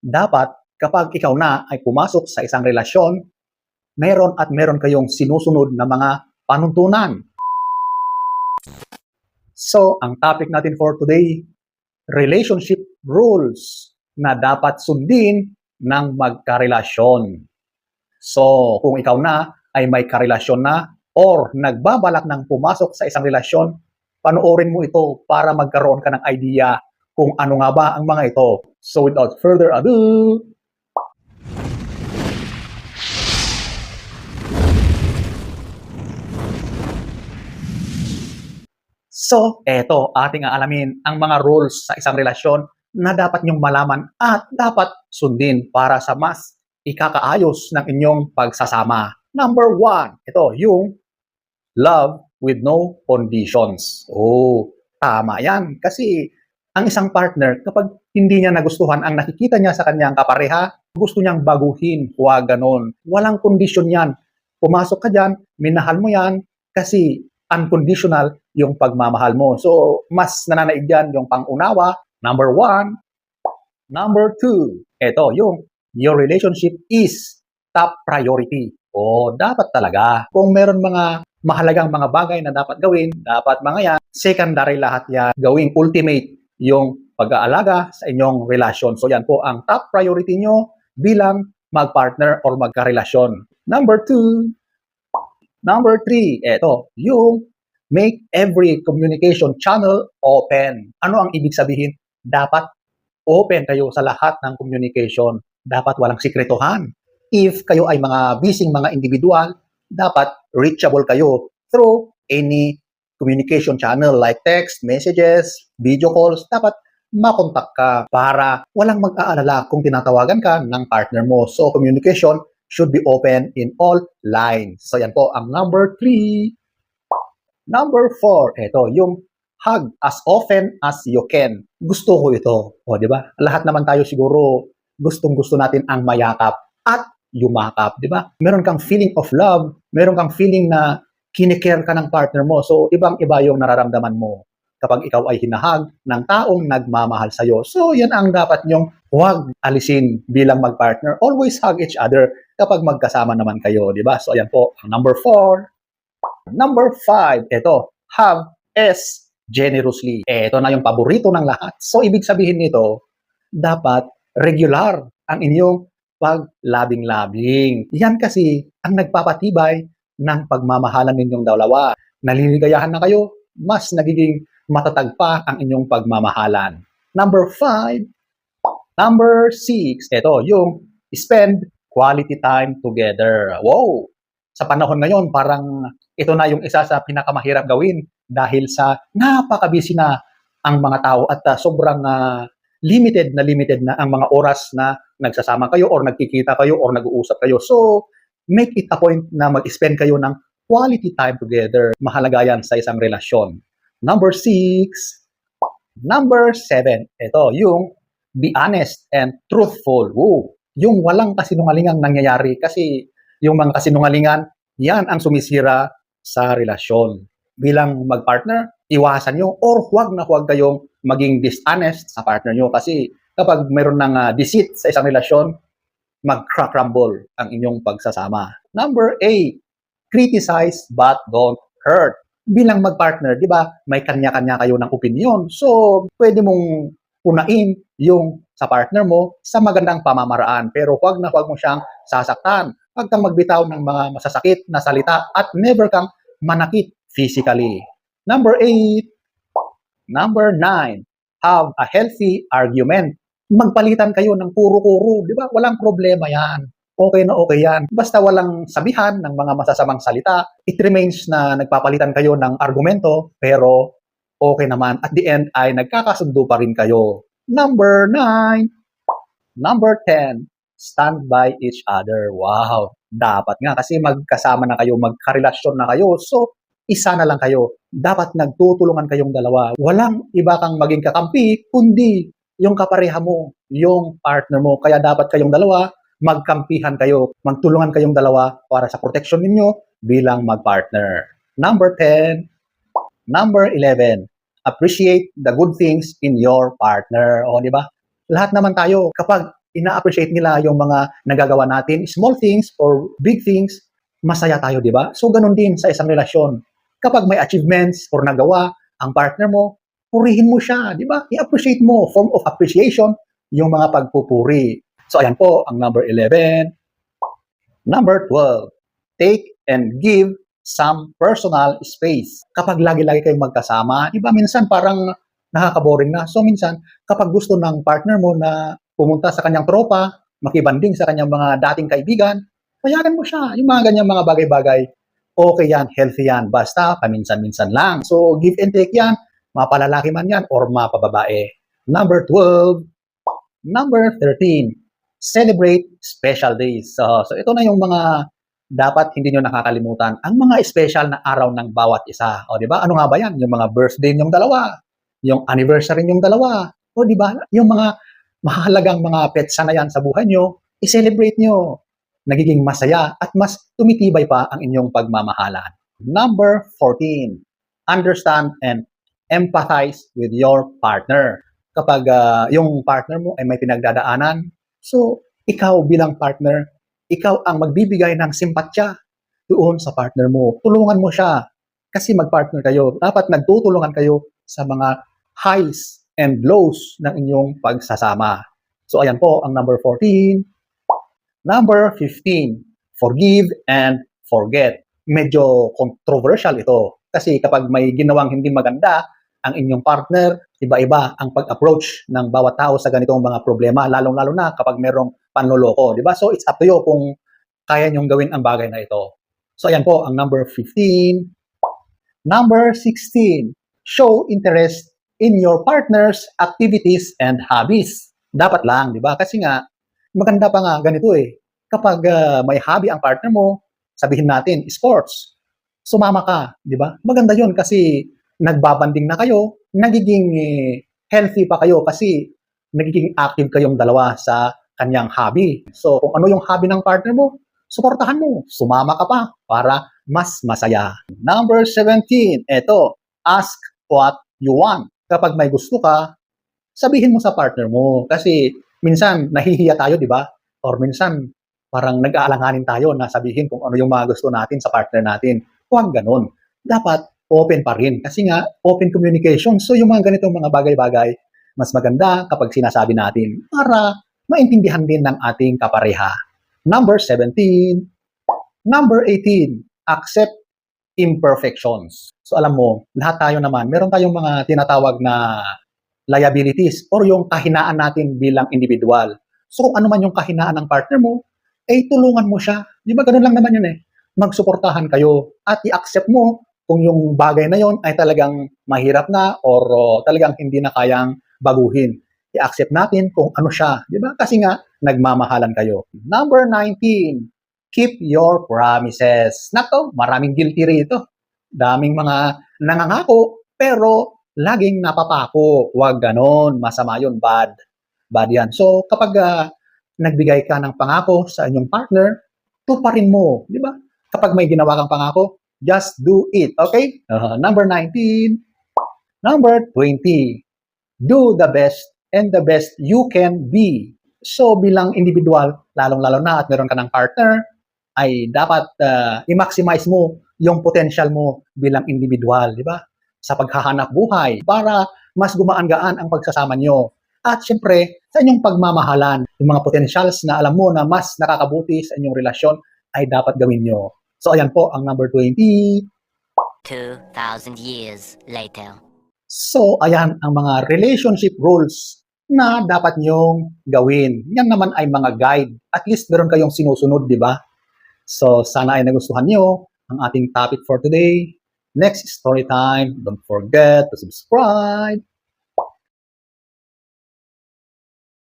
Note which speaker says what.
Speaker 1: dapat kapag ikaw na ay pumasok sa isang relasyon, meron at meron kayong sinusunod na mga panuntunan. So, ang topic natin for today, relationship rules na dapat sundin ng magkarelasyon. So, kung ikaw na ay may karelasyon na or nagbabalak ng pumasok sa isang relasyon, panoorin mo ito para magkaroon ka ng idea kung ano nga ba ang mga ito. So, without further ado, So, eto, ating aalamin ang mga rules sa isang relasyon na dapat nyong malaman at dapat sundin para sa mas ikakaayos ng inyong pagsasama. Number one, ito, yung love with no conditions. Oh, tama yan. Kasi ang isang partner, kapag hindi niya nagustuhan ang nakikita niya sa kanyang kapareha, gusto niyang baguhin. Huwag ganon. Walang kondisyon yan. Pumasok ka dyan, minahal mo yan, kasi unconditional yung pagmamahal mo. So, mas nananaig dyan yung pangunawa. Number one. Number two. Ito, yung your relationship is top priority. O, dapat talaga. Kung meron mga mahalagang mga bagay na dapat gawin, dapat mga yan, secondary lahat yan, gawing ultimate yung pag-aalaga sa inyong relasyon. So, yan po ang top priority nyo bilang mag-partner or magkarelasyon. Number two, Number three, eto, yung make every communication channel open. Ano ang ibig sabihin? Dapat open kayo sa lahat ng communication. Dapat walang sikretohan. If kayo ay mga busy mga individual, dapat reachable kayo through any communication channel like text, messages, video calls. Dapat makontak ka para walang mag-aalala kung tinatawagan ka ng partner mo. So, communication should be open in all lines. So yan po ang number three. Number four, ito, yung hug as often as you can. Gusto ko ito. O, di ba? Lahat naman tayo siguro gustong gusto natin ang mayakap at yumakap, di ba? Meron kang feeling of love, meron kang feeling na kinikare ka ng partner mo. So, ibang-iba yung nararamdaman mo kapag ikaw ay hinahag ng taong nagmamahal sa'yo. So, yan ang dapat nyong huwag alisin bilang mag-partner. Always hug each other kapag magkasama naman kayo, di ba? So, ayan po, number four. Number five, ito, have S generously. Ito na yung paborito ng lahat. So, ibig sabihin nito, dapat regular ang inyong paglabing-labing. Yan kasi ang nagpapatibay ng pagmamahalan ninyong dalawa. Naliligayahan na kayo, mas nagiging matatag pa ang inyong pagmamahalan. Number five, number six, ito, yung spend quality time together. Wow! Sa panahon ngayon, parang ito na yung isa sa pinakamahirap gawin dahil sa napakabisi na ang mga tao at uh, sobrang uh, limited na limited na ang mga oras na nagsasama kayo or nagkikita kayo or nag-uusap kayo. So, make it a point na mag-spend kayo ng quality time together. Mahalaga yan sa isang relasyon. Number six, number seven, ito, yung be honest and truthful. Woo! Yung walang kasinungalingang nangyayari kasi yung mga kasinungalingan, yan ang sumisira sa relasyon. Bilang mag-partner, iwasan nyo or huwag na huwag kayong maging dishonest sa partner nyo kasi kapag mayroon ng uh, deceit sa isang relasyon, mag-crack rumble ang inyong pagsasama. Number eight, criticize but don't hurt bilang mag-partner, di ba, may kanya-kanya kayo ng opinion. So, pwede mong unain yung sa partner mo sa magandang pamamaraan. Pero huwag na huwag mo siyang sasaktan. Huwag kang magbitaw ng mga masasakit na salita at never kang manakit physically. Number eight, number nine, have a healthy argument. Magpalitan kayo ng puro-puro, di ba? Walang problema yan okay na okay yan. Basta walang sabihan ng mga masasamang salita, it remains na nagpapalitan kayo ng argumento, pero okay naman. At the end ay nagkakasundo pa rin kayo. Number 9. Number 10. Stand by each other. Wow. Dapat nga kasi magkasama na kayo, magkarelasyon na kayo. So, isa na lang kayo. Dapat nagtutulungan kayong dalawa. Walang iba kang maging kakampi, kundi yung kapareha mo, yung partner mo. Kaya dapat kayong dalawa magkampihan kayo, magtulungan kayong dalawa para sa protection ninyo bilang magpartner. Number 10, number 11, appreciate the good things in your partner. O, di ba? Lahat naman tayo, kapag ina-appreciate nila yung mga nagagawa natin, small things or big things, masaya tayo, di ba? So, ganun din sa isang relasyon. Kapag may achievements or nagawa ang partner mo, purihin mo siya, di ba? I-appreciate mo, form of appreciation, yung mga pagpupuri. So, ayan po, ang number 11. Number 12, take and give some personal space. Kapag lagi-lagi kayong magkasama, di ba minsan parang nakaka-boring na. So minsan, kapag gusto ng partner mo na pumunta sa kanyang tropa, makibanding sa kanyang mga dating kaibigan, payagan mo siya. Yung mga ganyang mga bagay-bagay, okay yan, healthy yan. Basta, paminsan-minsan lang. So, give and take yan. Mapalalaki man yan or mapababae. Number 12. Number 13. Celebrate special days. So, so ito na yung mga dapat hindi nyo nakakalimutan. Ang mga special na araw ng bawat isa. O, di ba? Ano nga ba yan? Yung mga birthday nyong dalawa. Yung anniversary nyong dalawa. O, di ba? Yung mga mahalagang mga petsa na yan sa buhay nyo, i-celebrate nyo. Nagiging masaya at mas tumitibay pa ang inyong pagmamahalan. Number 14. Understand and empathize with your partner. Kapag ah, yung partner mo ay may pinagdadaanan, so ikaw bilang partner, ikaw ang magbibigay ng simpatsya doon sa partner mo. Tulungan mo siya. Kasi mag-partner kayo. Dapat nagtutulungan kayo sa mga highs and lows ng inyong pagsasama. So ayan po ang number 14. Number 15. Forgive and forget. Medyo controversial ito. Kasi kapag may ginawang hindi maganda, ang inyong partner, iba-iba ang pag-approach ng bawat tao sa ganitong mga problema, lalong-lalo na kapag merong panloloko, di ba? So it's up to you kung kaya niyong gawin ang bagay na ito. So ayan po ang number 15. Number 16. Show interest in your partner's activities and hobbies. Dapat lang, di ba? Kasi nga, maganda pa nga ganito eh. Kapag ah, may hobby ang partner mo, sabihin natin, sports, sumama ka, di ba? Maganda yon kasi nagbabanding na kayo, nagiging eh, healthy pa kayo kasi nagiging active kayong dalawa sa kanyang hobby. So, kung ano yung hobby ng partner mo, suportahan mo. Sumama ka pa para mas masaya. Number 17, eto, ask what you want. Kapag may gusto ka, sabihin mo sa partner mo. Kasi minsan nahihiya tayo, di ba? Or minsan parang nag-aalanganin tayo na sabihin kung ano yung mga gusto natin sa partner natin. Huwag ganun. Dapat open pa rin. Kasi nga, open communication. So yung mga ganitong mga bagay-bagay, mas maganda kapag sinasabi natin para maintindihan din ng ating kapareha. Number 17. Number 18. Accept imperfections. So alam mo, lahat tayo naman, meron tayong mga tinatawag na liabilities or yung kahinaan natin bilang individual. So kung ano man yung kahinaan ng partner mo, eh tulungan mo siya. Di ba ganun lang naman yun eh. Magsuportahan kayo at i-accept mo kung yung bagay na yon ay talagang mahirap na or uh, talagang hindi na kayang baguhin. I-accept natin kung ano siya. Di ba? Kasi nga, nagmamahalan kayo. Number 19, keep your promises. Nako, maraming guilty rito. Daming mga nangangako, pero laging napapako. Huwag ganon. Masama yun. Bad. Bad yan. So, kapag ah, nagbigay ka ng pangako sa inyong partner, tuparin mo. Di ba? Kapag may ginawa kang pangako, just do it. Okay? Uh, number 19. Number 20. Do the best and the best you can be. So, bilang individual, lalong-lalo na at meron ka ng partner, ay dapat ah, i-maximize mo yung potential mo bilang individual, di ba? Sa paghahanap buhay para mas gumaan-gaan ang pagsasama nyo. At syempre, sa inyong pagmamahalan, yung mga potentials na alam mo na mas nakakabuti sa inyong relasyon ay dapat gawin nyo. So, ayan po ang number 20.
Speaker 2: 2,000 years later.
Speaker 1: So, ayan ang mga relationship rules na dapat nyong gawin. Yan naman ay mga guide. At least meron kayong sinusunod, di ba? So, sana ay nagustuhan nyo ang ating topic for today. Next story time. Don't forget to subscribe.